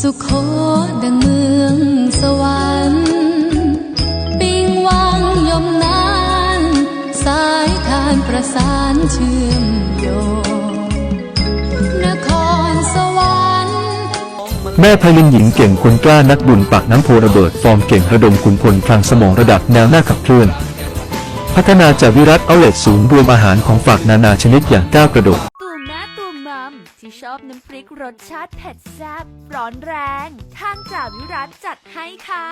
สุขโขดังเมืองสวรรค์ปิงวังยมนานสายทานประสานเชื่อมโยงนครสวรรค์แม่พลินหญิงเก่งคนกล้านักบุญปากน้ำโพระเบิด ฟอร์มเก่งระดมขุนพลพลังสมองระดับแนวหน้าขับเคลื่อน พัฒนาจากวิรัตเอาเลตศูนย์รวมอาหารของฝากนานาชนิดอย่างก้าวกระโดด ที่ชอบน้ำพริกรสชาติเผ็ดแซ่บร้อนแรง ทางจ่าวิรัตจัดให้ค่ะ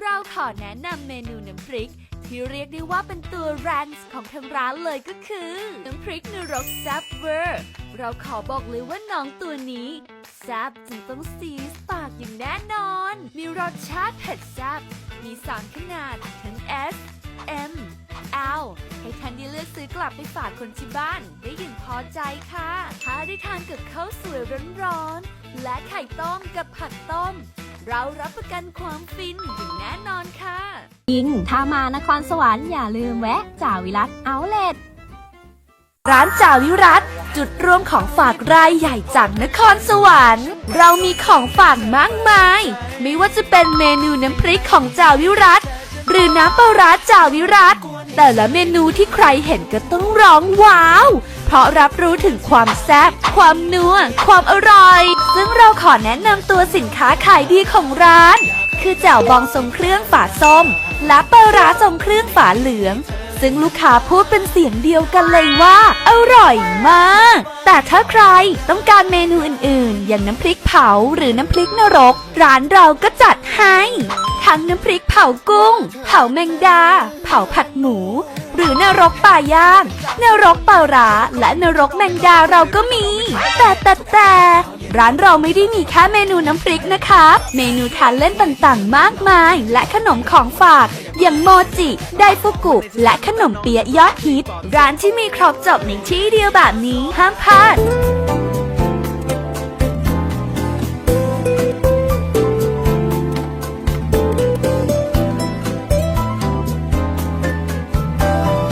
เราขอแนะนำเมนูน้ำพริก ที่เรียกได้ว่าเป็นตัวแรงของทางร้านเลยก็คือ น้ำพริกนรกแซ่บเวอร์เราขอบอกเลยว่าน้องตัวนี้แซ่บจนต้องซีสปากอย่างแน่นอน มีรสชาติเผ็ดแซ่บมีสามขนาดทั้ง S M L ให้ท่านได้เลือกซื้อกลับไปฝากคนที่บ้าน ได้อย่างพอใจค่ะถ้าได้ทานกับข้าวสวยร้อนๆและไข่ต้มกับผักต้ม เรารับประกันความฟินอย่างแน่นอนค่ะยิงถ้ามานครสวรรค์อย่าลืมแวะจ่าวิรัตเอาเลตร้านจ่าวิรัตจุดรวมของฝากรายใหญ่จากนครสวรรค์ เรามีของฝากมากมาย ไม่ว่าจะเป็นเมนูน้ำพริกของจ่าวิรัตหรือน้ำปลาร้าจ่าวิรัต แต่ละเมนูที่ใครเห็นก็ต้องร้องว้าว เพราะรับรู้ถึงความแซ่บความนัวความอร่อย ซึ่งเราขอแนะนำตัวสินค้าขายดีของร้าน คือแจ่วบองทรงเครื่องฝาส้ม และปลาร้าทรงเครื่องฝาเหลือง ซึ่งลูกค้าพูดเป็นเสียงเดียวกันเลยว่า อร่อยมาก แต่ถ้าใครต้องการเมนูอื่นๆ อย่างน้ำพริกเผาหรือน้ำพริกนรก ร้านเราก็จัดให้ ทั้งน้ำพริกเผากุ้ง เผาแมงดา เผาผัดหมู หรือนรกป่าย่างนรกเปลาร้าและนรกแมงดาเราก็มี แต่แต่แต่ร้านเราไม่ได้มีแค่เมนูน้ำพริกนะคะ เมนูทานเล่นต่างๆ มากมาย และขนมของฝาก อย่างโมจิ ไดฟุกุ และขนมเปี๊ยะยอดฮิต ร้านที่มีครบจบในที่เดียวแบบนี้ห้ามพลาด